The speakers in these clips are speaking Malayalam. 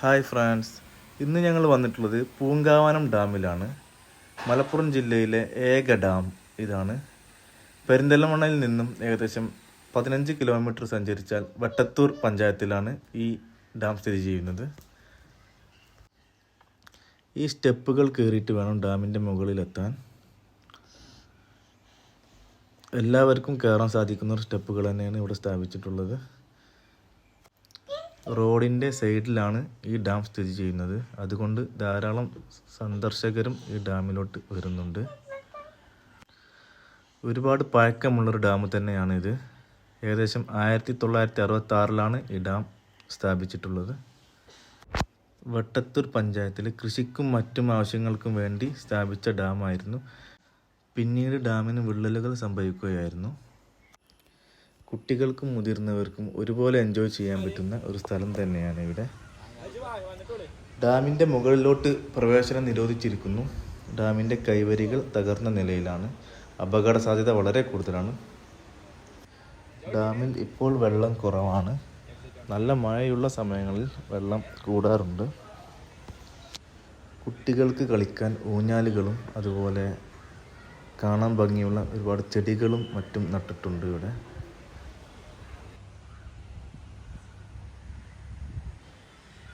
Hi France. ഇന്ന് ഞങ്ങൾ വന്നിട്ടുള്ളത് പൂങ്കാവനം ഡാമിലാണ്. മലപ്പുറം ജില്ലയിലെ ഏക ഡാം ഇതാണ്. പെരിന്തൽമണ്ണയിൽ നിന്നും ഏകദേശം പതിനഞ്ച് കിലോമീറ്റർ സഞ്ചരിച്ചാൽ വട്ടത്തൂർ പഞ്ചായത്തിലാണ് ഈ ഡാം സ്ഥിതി ചെയ്യുന്നത്. ഈ സ്റ്റെപ്പുകൾ കയറിയിട്ട് വേണം ഡാമിന്റെ മുകളിലെത്താൻ. എല്ലാവർക്കും കയറാൻ സാധിക്കുന്ന സ്റ്റെപ്പുകൾ തന്നെയാണ് ഇവിടെ സ്ഥാപിച്ചിട്ടുള്ളത്. റോഡിന്റെ സൈഡിലാണ് ഈ ഡാം സ്ഥിതി ചെയ്യുന്നത്. അതുകൊണ്ട് ധാരാളം സന്ദർശകരും ഈ ഡാമിലോട്ട് വരുന്നുണ്ട്. ഒരുപാട് പഴക്കമുള്ളൊരു ഡാം തന്നെയാണ് ഇത് ഏകദേശം ആയിരത്തി തൊള്ളായിരത്തി അറുപത്തി ആറിലാണ് ഈ ഡാം സ്ഥാപിച്ചിട്ടുള്ളത്. വട്ടത്തൂർ പഞ്ചായത്തിൽ കൃഷിക്കും മറ്റും ആവശ്യങ്ങൾക്കും വേണ്ടി സ്ഥാപിച്ച ഡാമായിരുന്നു. പിന്നീട് ഡാമിന് വിള്ളലുകൾ സംഭവിക്കുകയായിരുന്നു. കുട്ടികൾക്കും മുതിർന്നവർക്കും ഒരുപോലെ എൻജോയ് ചെയ്യാൻ പറ്റുന്ന ഒരു സ്ഥലം തന്നെയാണ് ഇവിടെ. ഡാമിന്റെ മുകളിലോട്ട് പ്രവേശനം നിരോധിച്ചിരിക്കുന്നു. ഡാമിന്റെ കൈവരികൾ തകർന്ന നിലയിലാണ്. അപകട സാധ്യത വളരെ കൂടുതലാണ്. ഡാമിൽ ഇപ്പോൾ വെള്ളം കുറവാണ്. നല്ല മഴയുള്ള സമയങ്ങളിൽ വെള്ളം കൂടാറുണ്ട്. കുട്ടികൾക്ക് കളിക്കാൻ ഊഞ്ഞാലുകളും അതുപോലെ കാണാൻ ഭംഗിയുള്ള ഒരുപാട് ചെടികളും മറ്റും നട്ടിട്ടുണ്ട് ഇവിടെ.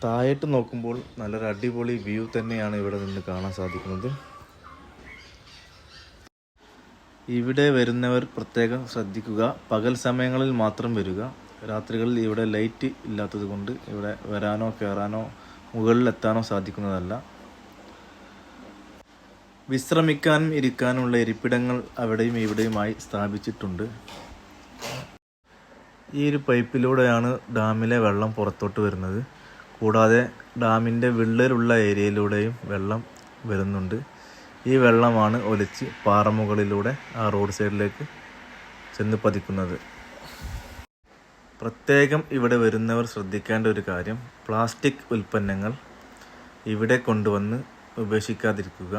താഴോട്ട് നോക്കുമ്പോൾ നല്ലൊരു അടിപൊളി വ്യൂ തന്നെയാണ് ഇവിടെ നിന്ന് കാണാൻ സാധിക്കുന്നത്. ഇവിടെ വരുന്നവർ പ്രത്യേകം ശ്രദ്ധിക്കുക. പകൽ സമയങ്ങളിൽ മാത്രം വരിക. രാത്രികളിൽ ഇവിടെ ലൈറ്റ് ഇല്ലാത്തത് കൊണ്ട് ഇവിടെ വരാനോ കയറാനോ മുകളിലെത്താനോ സാധിക്കുന്നതല്ല. വിശ്രമിക്കാനും ഇരിക്കാനുമുള്ള ഇരിപ്പിടങ്ങൾ അവിടെയും ഇവിടെയുമായി സ്ഥാപിച്ചിട്ടുണ്ട്. ഈ ഒരു പൈപ്പിലൂടെയാണ് ഡാമിലെ വെള്ളം പുറത്തോട്ട് വരുന്നത്. കൂടാതെ ഡാമിന്റെ വിള്ളലുള്ള ഏരിയയിലൂടെയും വെള്ളം വരുന്നുണ്ട്. ഈ വെള്ളമാണ് ഒലിച്ച് പാറമുകളിലൂടെ ആ റോഡ് സൈഡിലേക്ക് ചെന്ന് പതിക്കുന്നത്. പ്രത്യേകം ഇവിടെ വരുന്നവർ ശ്രദ്ധിക്കേണ്ട ഒരു കാര്യം പ്ലാസ്റ്റിക് ഉൽപ്പന്നങ്ങൾ ഇവിടെ കൊണ്ടുവന്ന് ഉപേക്ഷിക്കാതിരിക്കുക.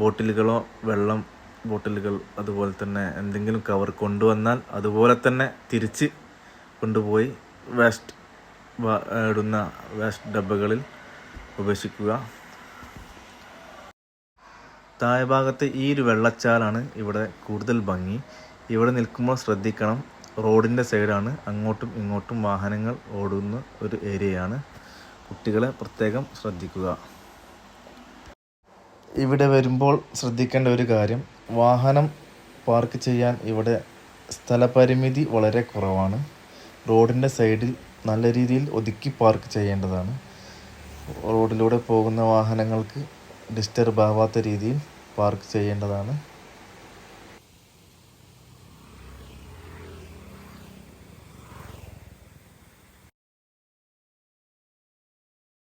ബോട്ടിലുകളോ വെള്ളം ബോട്ടിലുകൾ അതുപോലെ തന്നെ എന്തെങ്കിലും കവർ കൊണ്ടുവന്നാൽ അതുപോലെ തന്നെ തിരിച്ച് കൊണ്ടുപോയി വേസ്റ്റ് ഇടുന്ന വേസ്റ്റ് ഡബ്ബകളിൽ ഉപേക്ഷിക്കുക. താഴെ ഭാഗത്തെ ഈ ഒരു വെള്ളച്ചാലാണ് ഇവിടെ കൂടുതൽ ഭംഗി. ഇവിടെ നിൽക്കുമ്പോൾ ശ്രദ്ധിക്കണം റോഡിന്റെ സൈഡാണ്. അങ്ങോട്ടും ഇങ്ങോട്ടും വാഹനങ്ങൾ ഓടുന്ന ഒരു ഏരിയയാണ്. കുട്ടികളെ പ്രത്യേകം ശ്രദ്ധിക്കുക. ഇവിടെ വരുമ്പോൾ ശ്രദ്ധിക്കേണ്ട ഒരു കാര്യം വാഹനം പാർക്ക് ചെയ്യാൻ ഇവിടെ സ്ഥലപരിമിതി വളരെ കുറവാണ്. റോഡിന്റെ സൈഡിൽ നല്ല രീതിയിൽ ഒതുക്കി പാർക്ക് ചെയ്യേണ്ടതാണ്. റോഡിലൂടെ പോകുന്ന വാഹനങ്ങൾക്ക് ഡിസ്റ്റർബ് ആവാത്ത രീതിയിൽ പാർക്ക് ചെയ്യേണ്ടതാണ്.